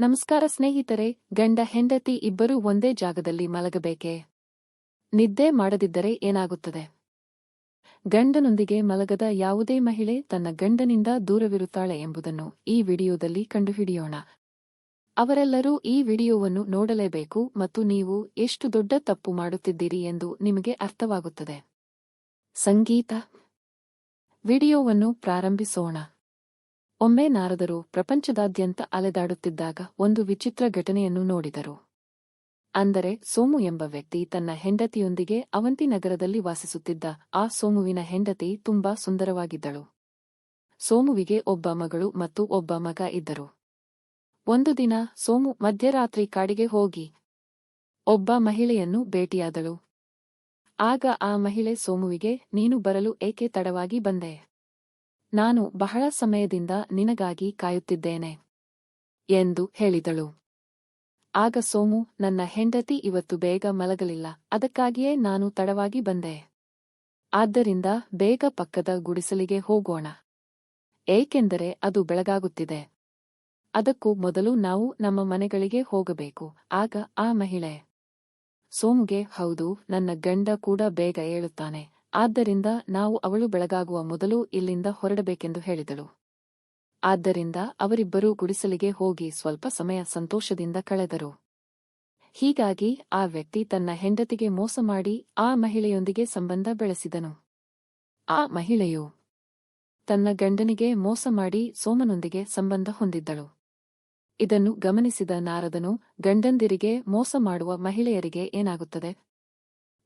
ನಮಸ್ಕಾರ ಸ್ನೇಹಿತರೆ, ಗಂಡ ಹೆಂಡತಿ ಇಬ್ಬರೂ ಒಂದೇ ಜಾಗದಲ್ಲಿ ಮಲಗಬೇಕೆ? ನಿದ್ದೆ ಮಾಡದಿದ್ದರೆ ಏನಾಗುತ್ತದೆ? ಗಂಡನೊಂದಿಗೆ ಮಲಗದ ಯಾವುದೇ ಮಹಿಳೆ ತನ್ನ ಗಂಡನಿಂದ ದೂರವಿರುತ್ತಾಳೆ ಎಂಬುದನ್ನು ಈ ವಿಡಿಯೋದಲ್ಲಿ ಕಂಡುಹಿಡಿಯೋಣ. ಅವರೆಲ್ಲರೂ ಈ ವಿಡಿಯೋವನ್ನು ನೋಡಲೇಬೇಕು ಮತ್ತು ನೀವು ಎಷ್ಟು ದೊಡ್ಡ ತಪ್ಪು ಮಾಡುತ್ತಿದ್ದೀರಿ ಎಂದು ನಿಮಗೆ ಅರ್ಥವಾಗುತ್ತದೆ. ಸಂಗೀತ. ವಿಡಿಯೋವನ್ನು ಪ್ರಾರಂಭಿಸೋಣ. ಒಮ್ಮೆ ನಾರದರು ಪ್ರಪಂಚದಾದ್ಯಂತ ಅಲೆದಾಡುತ್ತಿದ್ದಾಗ ಒಂದು ವಿಚಿತ್ರ ಘಟನೆಯನ್ನು ನೋಡಿದರು. ಅಂದರೆ ಸೋಮು ಎಂಬ ವ್ಯಕ್ತಿ ತನ್ನ ಹೆಂಡತಿಯೊಂದಿಗೆ ಅವಂತಿ ನಗರದಲ್ಲಿ ವಾಸಿಸುತ್ತಿದ್ದ ಆ ಸೋಮುವಿನ ಹೆಂಡತಿ ತುಂಬಾ ಸುಂದರವಾಗಿದ್ದಳು. ಸೋಮುವಿಗೆ ಒಬ್ಬ ಮಗಳು ಮತ್ತು ಒಬ್ಬ ಮಗ ಇದ್ದರು. ಒಂದು ದಿನ ಸೋಮು ಮಧ್ಯರಾತ್ರಿ ಕಾಡಿಗೆ ಹೋಗಿ ಒಬ್ಬ ಮಹಿಳೆಯನ್ನು ಭೇಟಿಯಾದಳು. ಆಗ ಆ ಮಹಿಳೆ ಸೋಮುವಿಗೆ, ನೀನು ಬರಲು ಏಕೆ ತಡವಾಗಿ ಬಂದೆ? ನಾನು ಬಹಳ ಸಮಯದಿಂದ ನಿನಗಾಗಿ ಕಾಯುತ್ತಿದ್ದೇನೆ ಎಂದು ಹೇಳಿದಳು. ಆಗ ಸೋಮು, ನನ್ನ ಹೆಂಡತಿ ಇವತ್ತು ಬೇಗ ಮಲಗಲಿಲ್ಲ, ಅದಕ್ಕಾಗಿಯೇ ನಾನು ತಡವಾಗಿ ಬಂದೆ. ಆದ್ದರಿಂದ ಬೇಗ ಪಕ್ಕದ ಗುಡಿಸಲಿಗೆ ಹೋಗೋಣ. ಏಕೆಂದರೆ ಅದು ಬೆಳಗಾಗುತ್ತಿದೆ. ಅದಕ್ಕೂ ಮೊದಲು ನಾವು ನಮ್ಮ ಮನೆಗಳಿಗೆ ಹೋಗಬೇಕು, ಆಗ ಆ ಮಹಿಳೆ. ಸೋಮುಗೆ, ಹೌದು, ನನ್ನ ಗಂಡ ಕೂಡ ಬೇಗ ಏಳುತ್ತಾನೆ ಆದ್ದರಿಂದ ನಾವು ಅವಳು ಬೆಳಗಾಗುವ ಮೊದಲು ಇಲ್ಲಿಂದ ಹೊರಡಬೇಕೆಂದು ಹೇಳಿದಳು. ಆದ್ದರಿಂದ ಅವರಿಬ್ಬರೂ ಗುಡಿಸಲಿಗೆ ಹೋಗಿ ಸ್ವಲ್ಪ ಸಮಯ ಸಂತೋಷದಿಂದ ಕಳೆದರು. ಹೀಗಾಗಿ ಆ ವ್ಯಕ್ತಿ ತನ್ನ ಹೆಂಡತಿಗೆ ಮೋಸ ಮಾಡಿ ಆ ಮಹಿಳೆಯೊಂದಿಗೆ ಸಂಬಂಧ ಬೆಳೆಸಿದನು. ಆ ಮಹಿಳೆಯು ತನ್ನ ಗಂಡನಿಗೆ ಮೋಸ ಮಾಡಿ ಸೋಮನೊಂದಿಗೆ ಸಂಬಂಧ ಹೊಂದಿದ್ದಳು. ಇದನ್ನು ಗಮನಿಸಿದ ನಾರದನು ಗಂಡಂದಿರಿಗೆ ಮೋಸ ಮಾಡುವ ಮಹಿಳೆಯರಿಗೆ ಏನಾಗುತ್ತದೆ?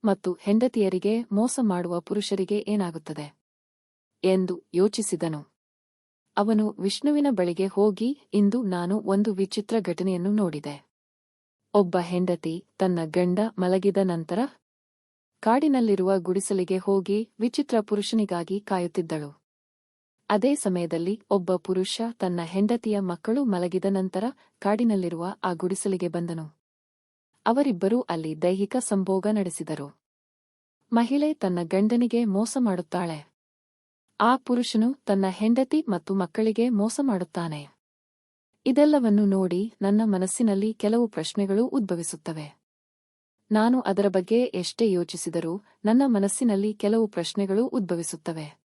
ಮತ್ತು ಹೆಂಡತಿಯರಿಗೆ ಮೋಸ ಮಾಡುವ ಪುರುಷರಿಗೆ ಏನಾಗುತ್ತದೆ? ಎಂದು ಯೋಚಿಸಿದನು. ಅವನು ವಿಷ್ಣುವಿನ ಬಳಿಗೆ ಹೋಗಿ ಇಂದು ನಾನು ಒಂದು ವಿಚಿತ್ರ ಘಟನೆಯನ್ನು ನೋಡಿದೆ. ಒಬ್ಬ ಹೆಂಡತಿ ತನ್ನ ಗಂಡ ಮಲಗಿದ ನಂತರ ಕಾಡಿನಲ್ಲಿರುವ ಗುಡಿಸಲಿಗೆ ಹೋಗಿ ವಿಚಿತ್ರ ಪುರುಷನಿಗಾಗಿ ಕಾಯುತ್ತಿದ್ದಳು. ಅದೇ ಸಮಯದಲ್ಲಿ ಒಬ್ಬ ಪುರುಷ ತನ್ನ ಹೆಂಡತಿಯ ಮಕ್ಕಳು ಮಲಗಿದ ನಂತರ ಕಾಡಿನಲ್ಲಿರುವ ಆ ಗುಡಿಸಲಿಗೆ ಬಂದನು. ಅವರಿಬ್ಬರೂ ಅಲ್ಲಿ ದೈಹಿಕ ಸಂಭೋಗ ನಡೆಸಿದರು. ಮಹಿಳೆ ತನ್ನ ಗಂಡನಿಗೆ ಮೋಸ ಮಾಡುತ್ತಾಳೆ. ಆ ಪುರುಷನು ತನ್ನ ಹೆಂಡತಿ ಮತ್ತು ಮಕ್ಕಳಿಗೆ ಮೋಸ ಮಾಡುತ್ತಾನೆ. ಇದೆಲ್ಲವನ್ನು ನೋಡಿ ನನ್ನ ಮನಸ್ಸಿನಲ್ಲಿ ಕೆಲವು ಪ್ರಶ್ನೆಗಳು ಉದ್ಭವಿಸುತ್ತವೆ. ನಾನು ಅದರ ಬಗ್ಗೆ ಎಷ್ಟೇ ಯೋಚಿಸಿದರೂ ನನ್ನ ಮನಸ್ಸಿನಲ್ಲಿ ಕೆಲವು ಪ್ರಶ್ನೆಗಳು ಉದ್ಭವಿಸುತ್ತವೆ.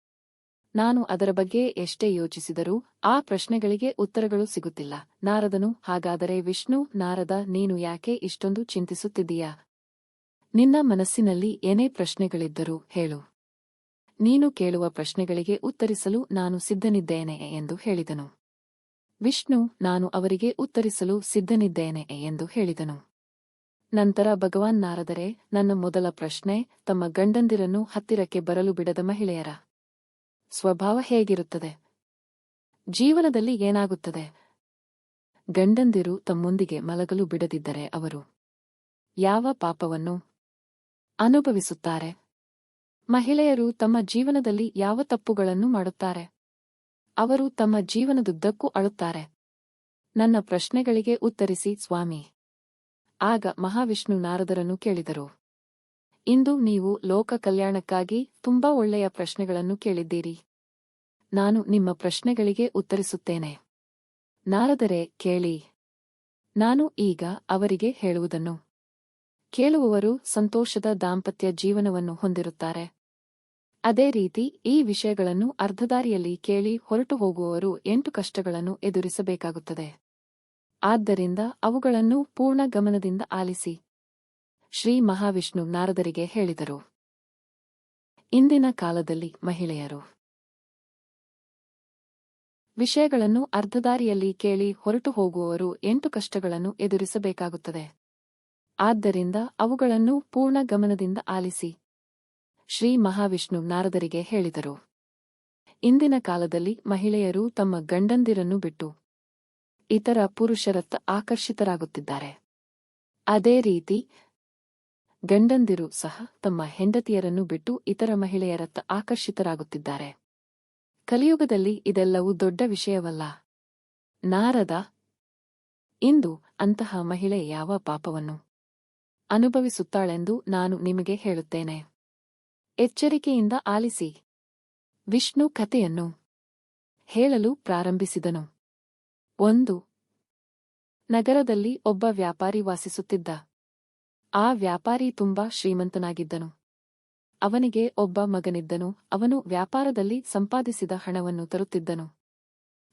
ನಾನು ಅದರ ಬಗ್ಗೆ ಎಷ್ಟೇ ಯೋಚಿಸಿದರೂ ಆ ಪ್ರಶ್ನೆಗಳಿಗೆ ಉತ್ತರಗಳು ಸಿಗುತ್ತಿಲ್ಲ. ನಾರದನು, ಹಾಗಾದರೆ ವಿಷ್ಣು, ನಾರದ, ನೀನು ಯಾಕೆ ಇಷ್ಟೊಂದು ಚಿಂತಿಸುತ್ತಿದ್ದೀಯಾ? ನಿನ್ನ ಮನಸ್ಸಿನಲ್ಲಿ ಏನೇ ಪ್ರಶ್ನೆಗಳಿದ್ದರೂ ಹೇಳು. ನೀನು ಕೇಳುವ ಪ್ರಶ್ನೆಗಳಿಗೆ ಉತ್ತರಿಸಲು ನಾನು ಸಿದ್ಧನಿದ್ದೇನೆ ಎಂದು ಹೇಳಿದನು. ವಿಷ್ಣು, ನಾನು ಅವರಿಗೆ ಉತ್ತರಿಸಲು ಸಿದ್ಧನಿದ್ದೇನೆ ಎಂದು ಹೇಳಿದನು. ನಂತರ ಭಗವಾನ್ ನಾರದರೆ, ನನ್ನ ಮೊದಲ ಪ್ರಶ್ನೆ, ತಮ್ಮ ಗಂಡಂದಿರನ್ನು ಹತ್ತಿರಕ್ಕೆ ಬರಲು ಬಿಡದ ಮಹಿಳೆಯರ ಸ್ವಭಾವ ಹೇಗಿರುತ್ತದೆ? ಜೀವನದಲ್ಲಿ ಏನಾಗುತ್ತದೆ? ಗಂಡಂದಿರು ತಮ್ಮೊಂದಿಗೆ ಮಲಗಲು ಬಿಡದಿದ್ದರೆ ಅವರು ಯಾವ ಪಾಪವನ್ನು ಅನುಭವಿಸುತ್ತಾರೆ? ಮಹಿಳೆಯರು ತಮ್ಮ ಜೀವನದಲ್ಲಿ ಯಾವ ತಪ್ಪುಗಳನ್ನು ಮಾಡುತ್ತಾರೆ? ಅವರು ತಮ್ಮ ಜೀವನದುದ್ದಕ್ಕೂ ಅಳುತ್ತಾರೆ. ನನ್ನ ಪ್ರಶ್ನೆಗಳಿಗೆ ಉತ್ತರಿಸಿ, ಸ್ವಾಮಿ. ಆಗ ಮಹಾವಿಷ್ಣು ನಾರದರನ್ನು ಕೇಳಿದರು. ಇಂದು ನೀವು ಲೋಕ ಕಲ್ಯಾಣಕ್ಕಾಗಿ ತುಂಬಾ ಒಳ್ಳೆಯ ಪ್ರಶ್ನೆಗಳನ್ನು ಕೇಳಿದ್ದೀರಿ. ನಾನು ನಿಮ್ಮ ಪ್ರಶ್ನೆಗಳಿಗೆ ಉತ್ತರಿಸುತ್ತೇನೆ. ನಾರದರೆ ಕೇಳಿ. ನಾನು ಈಗ ಅವರಿಗೆ ಹೇಳುವುದನ್ನು. ಕೇಳುವವರು ಸಂತೋಷದ ದಾಂಪತ್ಯ ಜೀವನವನ್ನು ಹೊಂದಿರುತ್ತಾರೆ. ಅದೇ ರೀತಿ ಈ ವಿಷಯಗಳನ್ನು ಅರ್ಧದಾರಿಯಲ್ಲಿ ಕೇಳಿ ಹೊರಟು ಹೋಗುವವರು ಎಂಟು ಕಷ್ಟಗಳನ್ನು ಎದುರಿಸಬೇಕಾಗುತ್ತದೆ. ಆದ್ದರಿಂದ ಅವುಗಳನ್ನು ಪೂರ್ಣ ಗಮನದಿಂದ ಆಲಿಸಿ. ಶ್ರೀ ಮಹಾವಿಷ್ಣು ನಾರದರಿಗೆ ಹೇಳಿದರು. ಇಂದಿನ ಕಾಲದಲ್ಲಿ ಮಹಿಳೆಯರು. ವಿಷಯಗಳನ್ನು ಅರ್ಧದಾರಿಯಲ್ಲಿ ಕೇಳಿ ಹೊರಟು ಹೋಗುವವರು ಎಂಟು ಕಷ್ಟಗಳನ್ನು ಎದುರಿಸಬೇಕಾಗುತ್ತದೆ. ಆದ್ದರಿಂದ ಅವುಗಳನ್ನು ಪೂರ್ಣ ಗಮನದಿಂದ ಆಲಿಸಿ. ಶ್ರೀ ಮಹಾವಿಷ್ಣು ನಾರದರಿಗೆ ಹೇಳಿದರು. ಇಂದಿನ ಕಾಲದಲ್ಲಿ ಮಹಿಳೆಯರು ತಮ್ಮ ಗಂಡಂದಿರನ್ನು ಬಿಟ್ಟು ಇತರ ಪುರುಷರತ್ತ ಆಕರ್ಷಿತರಾಗುತ್ತಿದ್ದಾರೆ. ಅದೇ ರೀತಿ ಗಂಡಂದಿರು ಸಹ ತಮ್ಮ ಹೆಂಡತಿಯರನ್ನು ಬಿಟ್ಟು ಇತರ ಮಹಿಳೆಯರತ್ತ ಆಕರ್ಷಿತರಾಗುತ್ತಿದ್ದಾರೆ. ಕಲಿಯುಗದಲ್ಲಿ ಇದೆಲ್ಲವೂ ದೊಡ್ಡ ವಿಷಯವಲ್ಲ. ನಾರದ ಇಂದು ಅಂತಹ ಮಹಿಳೆ ಯಾವ ಪಾಪವನ್ನು ಅನುಭವಿಸುತ್ತಾಳೆಂದು ನಾನು ನಿಮಗೆ ಹೇಳುತ್ತೇನೆ. ಎಚ್ಚರಿಕೆಯಿಂದ ಆಲಿಸಿ. ವಿಷ್ಣು ಕಥೆಯನ್ನು ಹೇಳಲು ಪ್ರಾರಂಭಿಸಿದನು. ಒಂದು ನಗರದಲ್ಲಿ ಒಬ್ಬ ವ್ಯಾಪಾರಿ ವಾಸಿಸುತ್ತಿದ್ದ. ಆ ವ್ಯಾಪಾರಿ ತುಂಬಾ ಶ್ರೀಮಂತನಾಗಿದ್ದನು. ಅವನಿಗೆ ಒಬ್ಬ ಮಗನಿದ್ದನು, ಅವನು ವ್ಯಾಪಾರದಲ್ಲಿ ಸಂಪಾದಿಸಿದ ಹಣವನ್ನು ತರುತ್ತಿದ್ದನು.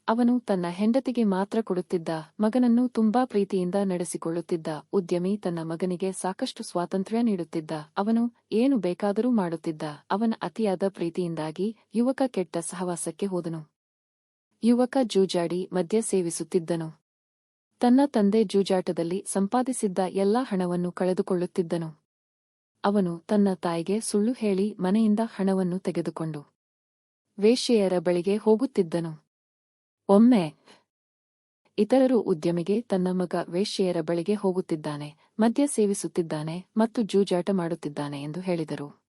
ಅವನು ತನ್ನ ಹೆಂಡತಿಗೆ ಮಾತ್ರ ಕೊಡುತ್ತಿದ್ದ ಮಗನನ್ನು ತುಂಬಾ ಪ್ರೀತಿಯಿಂದ ನಡೆಸಿಕೊಳ್ಳುತ್ತಿದ್ದ, ಉದ್ಯಮಿ ತನ್ನ ಮಗನಿಗೆ ಸಾಕಷ್ಟು ಸ್ವಾತಂತ್ರ್ಯ ನೀಡುತ್ತಿದ್ದ, ಅವನು ಏನು ಬೇಕಾದರೂ ಮಾಡುತ್ತಿದ್ದ, ಅವನ ಅತಿಯಾದ ಪ್ರೀತಿಯಿಂದಾಗಿ ಯುವಕ ಕೆಟ್ಟ ಸಹವಾಸಕ್ಕೆ ಹೋದನು. ಯುವಕ ಜೂಜಾಡಿ ಮದ್ಯ ಸೇವಿಸುತ್ತಿದ್ದನು. ತನ್ನ ತಂದೆ ಜೂಜಾಟದಲ್ಲಿ ಸಂಪಾದಿಸಿದ್ದ ಎಲ್ಲಾ ಹಣವನ್ನು ಕಳೆದುಕೊಳ್ಳುತ್ತಿದ್ದನು. ಅವನು ತನ್ನ ತಾಯಿಗೆ ಸುಳ್ಳು ಹೇಳಿ ಮನೆಯಿಂದ ಹಣವನ್ನು ತೆಗೆದುಕೊಂಡು ವೇಶ್ಯೆಯರ ಬಳಿಗೆ ಹೋಗುತ್ತಿದ್ದನು. ಒಮ್ಮೆ ಇತರರು ಉದ್ಯಮಿಗೆ ತನ್ನ ಮಗ ವೇಶ್ಯೆಯರ ಬಳಿಗೆ ಹೋಗುತ್ತಿದ್ದಾನೆ, ಮದ್ಯ ಸೇವಿಸುತ್ತಿದ್ದಾನೆ ಮತ್ತು ಜೂಜಾಟ ಮಾಡುತ್ತಿದ್ದಾನೆ ಎಂದು ಹೇಳಿದರು.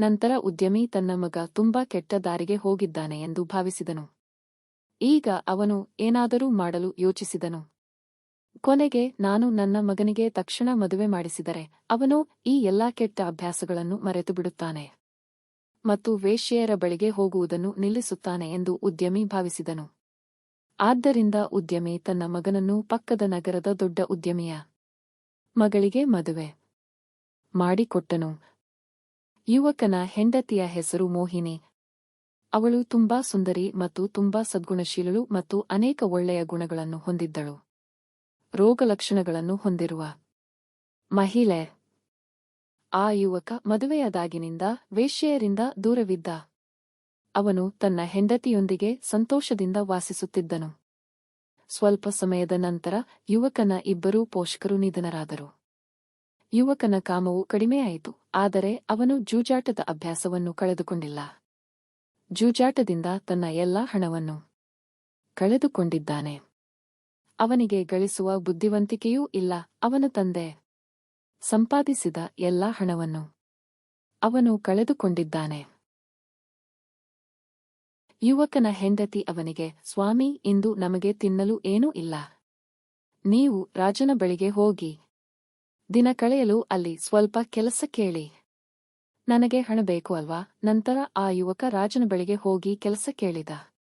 ನಂತರ ಉದ್ಯಮಿ ತನ್ನ ಮಗ ತುಂಬಾ ಕೆಟ್ಟ ದಾರಿಗೆ ಹೋಗಿದ್ದಾನೆ ಎಂದು ಭಾವಿಸಿದನು. ಈಗ ಅವನು ಏನಾದರೂ ಮಾಡಲು ಯೋಚಿಸಿದನು. ಕೊನೆಗೆ ನಾನು ನನ್ನ ಮಗನಿಗೆ ತಕ್ಷಣ ಮದುವೆ ಮಾಡಿಸಿದರೆ ಅವನು ಈ ಎಲ್ಲಾ ಕೆಟ್ಟ ಅಭ್ಯಾಸಗಳನ್ನು ಮರೆತು ಬಿಡುತ್ತಾನೆ ಮತ್ತು ವೇಶ್ಯೆಯರ ಬಳಿಗೆ ಹೋಗುವುದನ್ನು ನಿಲ್ಲಿಸುತ್ತಾನೆ ಎಂದು ಉದ್ಯಮಿ ಭಾವಿಸಿದನು. ಆದ್ದರಿಂದ ಉದ್ಯಮಿ ತನ್ನ ಮಗನನ್ನು ಪಕ್ಕದ ನಗರದ ದೊಡ್ಡ ಉದ್ಯಮಿಯ ಮಗಳಿಗೆ ಮದುವೆ ಮಾಡಿಕೊಟ್ಟನು. ಯುವಕನ ಹೆಂಡತಿಯ ಹೆಸರು ಮೋಹಿನಿ. ಅವಳು ತುಂಬಾ ಸುಂದರಿ ಮತ್ತು ತುಂಬಾ ಸದ್ಗುಣಶೀಲಳು ಮತ್ತು ಅನೇಕ ಒಳ್ಳೆಯ ಗುಣಗಳನ್ನು ಹೊಂದಿದ್ದಳು. ರೋಗಲಕ್ಷಣಗಳನ್ನು ಹೊಂದಿರುವ. ಮಹಿಳೆ. ಆ ಯುವಕ ಮದುವೆಯಾದಾಗಿನಿಂದ ವೇಶ್ಯೆಯರಿಂದ ದೂರವಿದ್ದ. ಅವನು ತನ್ನ ಹೆಂಡತಿಯೊಂದಿಗೆ ಸಂತೋಷದಿಂದ ವಾಸಿಸುತ್ತಿದ್ದನು. ಸ್ವಲ್ಪ ಸಮಯದ ನಂತರ ಯುವಕನ ಇಬ್ಬರೂ ಪೋಷಕರು ನಿಧನರಾದರು. ಯುವಕನ ಕಾಮವು ಕಡಿಮೆಯಾಯಿತು, ಆದರೆ ಅವನು ಜೂಜಾಟದ ಅಭ್ಯಾಸವನ್ನು ಕಳೆದುಕೊಂಡಿಲ್ಲ. ಜೂಜಾಟದಿಂದ ತನ್ನ ಎಲ್ಲಾ ಹಣವನ್ನು ಕಳೆದುಕೊಂಡಿದ್ದಾನೆ. ಅವನಿಗೆ ಗಳಿಸುವ ಬುದ್ಧಿವಂತಿಕೆಯೂ ಇಲ್ಲ, ಅವನ ತಂದೆ ಸಂಪಾದಿಸಿದ ಎಲ್ಲಾ ಹಣವನ್ನು ಅವನು ಕಳೆದುಕೊಂಡಿದ್ದಾನೆ. ಯುವಕನ ಹೆಂಡತಿ ಅವನಿಗೆ, ಸ್ವಾಮಿ, ಇಂದು ನಮಗೆ ತಿನ್ನಲು ಏನೂ ಇಲ್ಲ. ನೀವು ರಾಜನ ಬಳಿಗೆ ಹೋಗಿ. ದಿನ ಕಳೆಯಲು ಅಲ್ಲಿ ಸ್ವಲ್ಪ ಕೆಲಸ ಕೇಳಿ. ನನಗೆ ಹಣ ಬೇಕು ಅಲ್ವಾ? ನಂತರ ಆ ಯುವಕ ರಾಜನ ಬಳಿಗೆ ಹೋಗಿ ಕೆಲಸ ಕೇಳಿದ.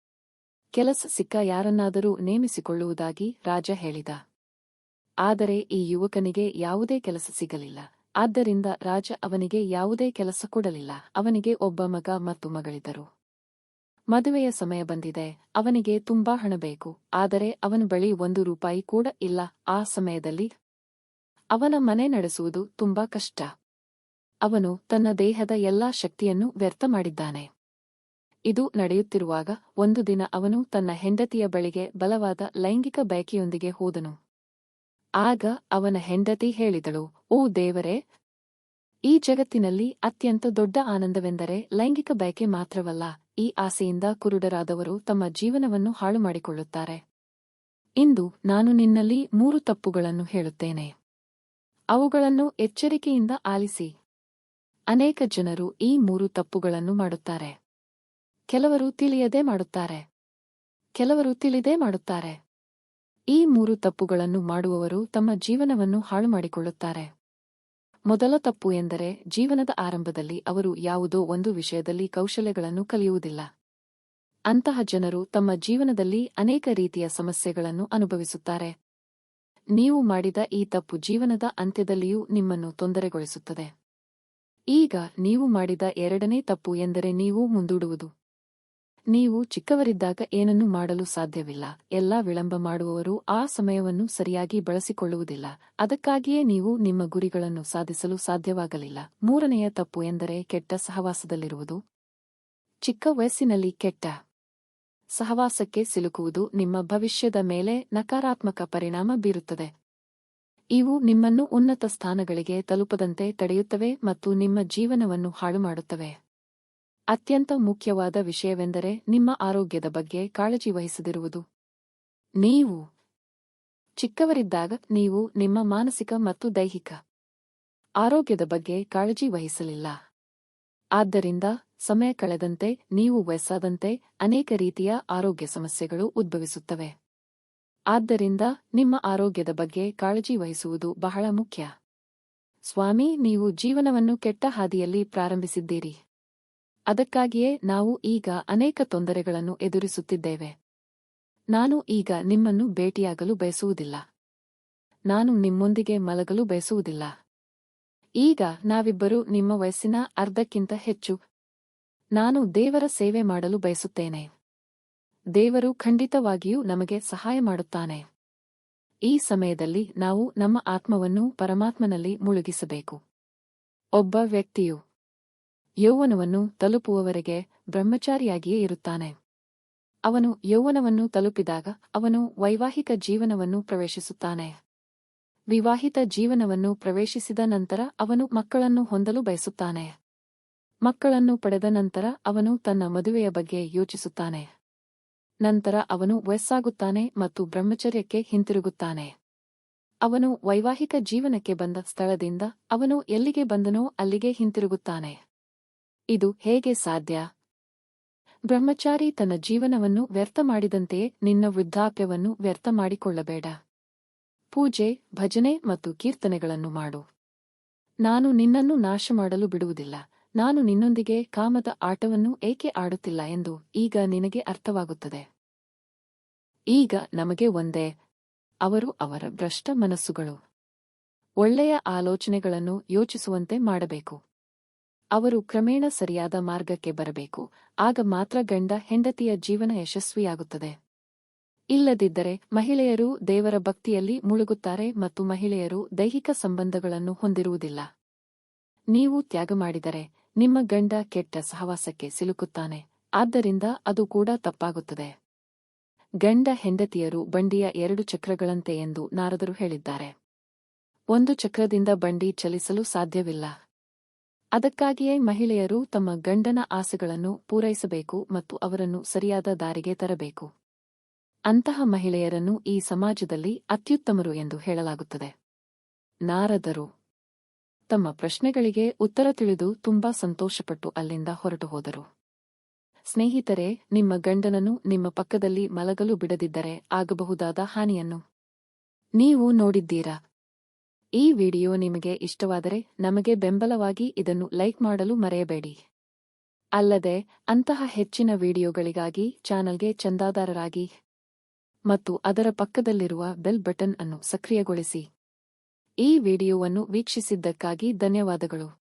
ಕೆಲಸ ಸಿಕ್ಕ ಯಾರನ್ನಾದರೂ ನೇಮಿಸಿಕೊಳ್ಳುವುದಾಗಿ ರಾಜ ಹೇಳಿದ. ಆದರೆ ಈ ಯುವಕನಿಗೆ ಯಾವುದೇ ಕೆಲಸ ಸಿಗಲಿಲ್ಲ. ಆದ್ದರಿಂದ ರಾಜ ಅವನಿಗೆ ಯಾವುದೇ ಕೆಲಸ ಕೊಡಲಿಲ್ಲ. ಅವನಿಗೆ ಒಬ್ಬ ಮಗ ಮತ್ತು ಮಗಳಿದ್ದರು. ಮದುವೆಯ ಸಮಯ ಬಂದಿದೆ. ಅವನಿಗೆ ತುಂಬಾ ಹಣ ಬೇಕು. ಆದರೆ ಅವನ ಬಳಿ ಒಂದು ರೂಪಾಯಿ ಕೂಡ ಇಲ್ಲ. ಆ ಸಮಯದಲ್ಲಿ ಅವನ ಮನೆ ನಡೆಸುವುದು ತುಂಬಾ ಕಷ್ಟ. ಅವನು ತನ್ನ ದೇಹದ ಎಲ್ಲಾ ಶಕ್ತಿಯನ್ನು ವ್ಯರ್ಥ ಮಾಡಿದ್ದಾನೆ. ಇದು ನಡೆಯುತ್ತಿರುವಾಗ ಒಂದು ದಿನ ಅವನು ತನ್ನ ಹೆಂಡತಿಯ ಬಳಿಗೆ ಬಲವಾದ ಲೈಂಗಿಕ ಬಯಕೆಯೊಂದಿಗೆ ಹೋದನು. ಆಗ ಅವನ ಹೆಂಡತಿ ಹೇಳಿದಳು, ಓ ದೇವರೇ, ಈ ಜಗತ್ತಿನಲ್ಲಿ ಅತ್ಯಂತ ದೊಡ್ಡ ಆನಂದವೆಂದರೆ ಲೈಂಗಿಕ ಬಯಕೆ ಮಾತ್ರವಲ್ಲ, ಈ ಆಸೆಯಿಂದ ಕುರುಡರಾದವರು ತಮ್ಮ ಜೀವನವನ್ನು ಹಾಳು ಮಾಡಿಕೊಳ್ಳುತ್ತಾರೆ ಇಂದು ನಾನು ನಿನ್ನಲ್ಲಿ ಮೂರು ತಪ್ಪುಗಳನ್ನು ಹೇಳುತ್ತೇನೆ. ಅವುಗಳನ್ನು ಎಚ್ಚರಿಕೆಯಿಂದ ಆಲಿಸಿ. ಅನೇಕ ಜನರು ಈ ಮೂರು ತಪ್ಪುಗಳನ್ನು ಮಾಡುತ್ತಾರೆ. ಕೆಲವರು ತಿಳಿಯದೇ ಮಾಡುತ್ತಾರೆ. ಕೆಲವರು ತಿಳಿದೇ ಮಾಡುತ್ತಾರೆ. ಈ ಮೂರು ತಪ್ಪುಗಳನ್ನು ಮಾಡುವವರು ತಮ್ಮ ಜೀವನವನ್ನು ಹಾಳು ಮಾಡಿಕೊಳ್ಳುತ್ತಾರೆ. ಮೊದಲ ತಪ್ಪು ಎಂದರೆ ಜೀವನದ ಆರಂಭದಲ್ಲಿ ಅವರು ಯಾವುದೋ ಒಂದು ವಿಷಯದಲ್ಲಿ ಕೌಶಲ್ಯಗಳನ್ನು ಕಲಿಯುವುದಿಲ್ಲ. ಅಂತಹ ಜನರು ತಮ್ಮ ಜೀವನದಲ್ಲಿ ಅನೇಕ ರೀತಿಯ ಸಮಸ್ಯೆಗಳನ್ನು ಅನುಭವಿಸುತ್ತಾರೆ. ನೀವು ಮಾಡಿದ ಈ ತಪ್ಪು ಜೀವನದ ಅಂತ್ಯದಲ್ಲಿಯೂ ನಿಮ್ಮನ್ನು ತೊಂದರೆಗೊಳಿಸುತ್ತದೆ. ಈಗ ನೀವು ಮಾಡಿದ ಎರಡನೇ ತಪ್ಪು ಎಂದರೆ ನೀವು ಮುಂದೂಡುವುದು. ನೀವು ಚಿಕ್ಕವರಿದ್ದಾಗ ಏನನ್ನೂ ಮಾಡಲು ಸಾಧ್ಯವಿಲ್ಲ. ಎಲ್ಲ ವಿಳಂಬ ಮಾಡುವವರು ಆ ಸಮಯವನ್ನು ಸರಿಯಾಗಿ ಬಳಸಿಕೊಳ್ಳುವುದಿಲ್ಲ. ಅದಕ್ಕಾಗಿಯೇ ನೀವು ನಿಮ್ಮ ಗುರಿಗಳನ್ನು ಸಾಧಿಸಲು ಸಾಧ್ಯವಾಗಲಿಲ್ಲ. ಮೂರನೆಯ ತಪ್ಪು ಎಂದರೆ ಕೆಟ್ಟ ಸಹವಾಸದಲ್ಲಿರುವುದು. ಚಿಕ್ಕ ವಯಸ್ಸಿನಲ್ಲಿ ಕೆಟ್ಟ ಸಹವಾಸಕ್ಕೆ ಸಿಲುಕುವುದು ನಿಮ್ಮ ಭವಿಷ್ಯದ ಮೇಲೆ ನಕಾರಾತ್ಮಕ ಪರಿಣಾಮ ಬೀರುತ್ತದೆ. ಇವು ನಿಮ್ಮನ್ನು ಉನ್ನತ ಸ್ಥಾನಗಳಿಗೆ ತಲುಪದಂತೆ ತಡೆಯುತ್ತವೆ ಮತ್ತು ನಿಮ್ಮ ಜೀವನವನ್ನು ಹಾಳು ಮಾಡುತ್ತವೆ ಅತ್ಯಂತ ಮುಖ್ಯವಾದ ವಿಷಯವೆಂದರೆ ನಿಮ್ಮ ಆರೋಗ್ಯದ ಬಗ್ಗೆ ಕಾಳಜಿ ವಹಿಸದಿರುವುದು. ನೀವು ಚಿಕ್ಕವರಿದ್ದಾಗ ನೀವು ನಿಮ್ಮ ಮಾನಸಿಕ ಮತ್ತು ದೈಹಿಕ ಆರೋಗ್ಯದ ಬಗ್ಗೆ ಕಾಳಜಿ ವಹಿಸಲಿಲ್ಲ. ಆದ್ದರಿಂದ ಸಮಯ ಕಳೆದಂತೆ ನೀವು ವಯಸ್ಸಾದಂತೆ ಅನೇಕ ರೀತಿಯ ಆರೋಗ್ಯ ಸಮಸ್ಯೆಗಳು ಉದ್ಭವಿಸುತ್ತವೆ. ಆದ್ದರಿಂದ ನಿಮ್ಮ ಆರೋಗ್ಯದ ಬಗ್ಗೆ ಕಾಳಜಿ ವಹಿಸುವುದು ಬಹಳ ಮುಖ್ಯ. ಸ್ವಾಮಿ, ನೀವು ಜೀವನವನ್ನು ಕೆಟ್ಟ ಹಾದಿಯಲ್ಲಿ ಪ್ರಾರಂಭಿಸಿದ್ದೀರಿ. ಅದಕ್ಕಾಗಿಯೇ ನಾವು ಈಗ ಅನೇಕ ತೊಂದರೆಗಳನ್ನು ಎದುರಿಸುತ್ತಿದ್ದೇವೆ. ನಾನು ಈಗ ನಿಮ್ಮನ್ನು ಭೇಟಿಯಾಗಲು ಬಯಸುವುದಿಲ್ಲ. ನಾನು ನಿಮ್ಮೊಂದಿಗೆ ಮಲಗಲು ಬಯಸುವುದಿಲ್ಲ. ಈಗ ನಾವಿಬ್ಬರು ನಿಮ್ಮ ವಯಸ್ಸಿನ ಅರ್ಧಕ್ಕಿಂತ ಹೆಚ್ಚು. ನಾನು ದೇವರ ಸೇವೆ ಮಾಡಲು ಬಯಸುತ್ತೇನೆ. ದೇವರು ಖಂಡಿತವಾಗಿಯೂ ನಮಗೆ ಸಹಾಯ ಮಾಡುತ್ತಾನೆ. ಈ ಸಮಯದಲ್ಲಿ ನಾವು ನಮ್ಮ ಆತ್ಮವನ್ನು ಪರಮಾತ್ಮನಲ್ಲಿ ಮುಳುಗಿಸಬೇಕು. ಒಬ್ಬ ವ್ಯಕ್ತಿಯು ಯೌವನವನ್ನು ತಲುಪುವವರೆಗೆ ಬ್ರಹ್ಮಚಾರಿಯಾಗಿಯೇ ಇರುತ್ತಾನೆ. ಅವನು ಯೌವನವನ್ನು ತಲುಪಿದಾಗ ಅವನು ವೈವಾಹಿಕ ಜೀವನವನ್ನು ಪ್ರವೇಶಿಸುತ್ತಾನೆ. ವಿವಾಹಿತ ಜೀವನವನ್ನು ಪ್ರವೇಶಿಸಿದ ನಂತರ ಅವನು ಮಕ್ಕಳನ್ನು ಹೊಂದಲು ಬಯಸುತ್ತಾನೆ. ಮಕ್ಕಳನ್ನು ಪಡೆದ ನಂತರ ಅವನು ತನ್ನ ಮದುವೆಯ ಬಗ್ಗೆ ಯೋಚಿಸುತ್ತಾನೆ. ನಂತರ ಅವನು ವಯಸ್ಸಾಗುತ್ತಾನೆ ಮತ್ತು ಬ್ರಹ್ಮಚರ್ಯಕ್ಕೆ ಹಿಂತಿರುಗುತ್ತಾನೆ. ಅವನು ವೈವಾಹಿಕ ಜೀವನಕ್ಕೆ ಬಂದ ಸ್ಥಳದಿಂದ ಅವನು ಎಲ್ಲಿಗೆ ಬಂದನೋ ಅಲ್ಲಿಗೆ ಹಿಂತಿರುಗುತ್ತಾನೆ. ಇದು ಹೇಗೆ ಸಾಧ್ಯ? ಬ್ರಹ್ಮಚಾರಿ ತನ್ನ ಜೀವನವನ್ನು ವ್ಯರ್ಥ ಮಾಡಿದಂತೆಯೇ ನಿನ್ನ ವೃದ್ಧಾಪ್ಯವನ್ನು ವ್ಯರ್ಥ ಮಾಡಿಕೊಳ್ಳಬೇಡ. ಪೂಜೆ, ಭಜನೆ ಮತ್ತು ಕೀರ್ತನೆಗಳನ್ನು ಮಾಡು. ನಾನು ನಿನ್ನನ್ನು ನಾಶ ಮಾಡಲು ಬಿಡುವುದಿಲ್ಲ. ನಾನು ನಿನ್ನೊಂದಿಗೆ ಕಾಮದ ಆಟವನ್ನು ಏಕೆ ಆಡುತ್ತಿಲ್ಲ ಎಂದು ಈಗ ನಿನಗೆ ಅರ್ಥವಾಗುತ್ತದೆ. ಈಗ ನಮಗೆ ಒಂದೇ, ಅವರು ಅವರ ಭ್ರಷ್ಟ ಮನಸ್ಸುಗಳು. ಒಳ್ಳೆಯ ಆಲೋಚನೆಗಳನ್ನು ಯೋಚಿಸುವಂತೆ ಮಾಡಬೇಕು. ಅವರು ಕ್ರಮೇಣ ಸರಿಯಾದ ಮಾರ್ಗಕ್ಕೆ ಬರಬೇಕು. ಆಗ ಮಾತ್ರ ಗಂಡ ಹೆಂಡತಿಯ ಜೀವನ ಯಶಸ್ವಿಯಾಗುತ್ತದೆ. ಇಲ್ಲದಿದ್ದರೆ ಮಹಿಳೆಯರು ದೇವರ ಭಕ್ತಿಯಲ್ಲಿ ಮುಳುಗುತ್ತಾರೆ ಮತ್ತು ಮಹಿಳೆಯರು ದೈಹಿಕ ಸಂಬಂಧಗಳನ್ನು ಹೊಂದಿರುವುದಿಲ್ಲ. ನೀವು ತ್ಯಾಗ ಮಾಡಿದರೆ ನಿಮ್ಮ ಗಂಡ ಕೆಟ್ಟ ಸಹವಾಸಕ್ಕೆ ಸಿಲುಕುತ್ತಾನೆ. ಆದ್ದರಿಂದ ಅದು ಕೂಡ ತಪ್ಪಾಗುತ್ತದೆ. ಗಂಡ ಹೆಂಡತಿಯರು ಬಂಡಿಯ ಎರಡು ಚಕ್ರಗಳಂತೆ ಎಂದು ನಾರದರು ಹೇಳಿದ್ದಾರೆ. ಒಂದು ಚಕ್ರದಿಂದ ಬಂಡಿ ಚಲಿಸಲು ಸಾಧ್ಯವಿಲ್ಲ. ಅದಕ್ಕಾಗಿಯೇ ಮಹಿಳೆಯರು ತಮ್ಮ ಗಂಡನ ಆಸೆಗಳನ್ನು ಪೂರೈಸಬೇಕು ಮತ್ತು ಅವರನ್ನು ಸರಿಯಾದ ದಾರಿಗೆ ತರಬೇಕು. ಅಂತಹ ಮಹಿಳೆಯರನ್ನು ಈ ಸಮಾಜದಲ್ಲಿ ಅತ್ಯುತ್ತಮರು ಎಂದು ಹೇಳಲಾಗುತ್ತದೆ. ನಾರದರು. ತಮ್ಮ ಪ್ರಶ್ನೆಗಳಿಗೆ ಉತ್ತರ ತಿಳಿದು ತುಂಬಾ ಸಂತೋಷಪಟ್ಟು ಅಲ್ಲಿಂದ ಹೊರಟು ಹೋದರು. ಸ್ನೇಹಿತರೆ, ನಿಮ್ಮ ಗಂಡನನ್ನು ನಿಮ್ಮ ಪಕ್ಕದಲ್ಲಿ ಮಲಗಲು ಬಿಡದಿದ್ದರೆ ಆಗಬಹುದಾದ ಹಾನಿಯನ್ನು. ನೀವು ನೋಡಿದ್ದೀರಾ? ಈ ವಿಡಿಯೋ ನಿಮಗೆ ಇಷ್ಟವಾದರೆ ನಮಗೆ ಬೆಂಬಲವಾಗಿ ಇದನ್ನು ಲೈಕ್ ಮಾಡಲು ಮರೆಯಬೇಡಿ. ಅಲ್ಲದೆ, ಅಂತಹ ಹೆಚ್ಚಿನ ವಿಡಿಯೋಗಳಿಗಾಗಿ ಚಾನಲ್ಗೆ ಚಂದಾದಾರರಾಗಿ ಮತ್ತು ಅದರ ಪಕ್ಕದಲ್ಲಿರುವ ಬೆಲ್ ಬಟನ್ ಅನ್ನು ಸಕ್ರಿಯಗೊಳಿಸಿ. ಈ ವಿಡಿಯೋವನ್ನು ವೀಕ್ಷಿಸಿದ್ದಕ್ಕಾಗಿ ಧನ್ಯವಾದಗಳು.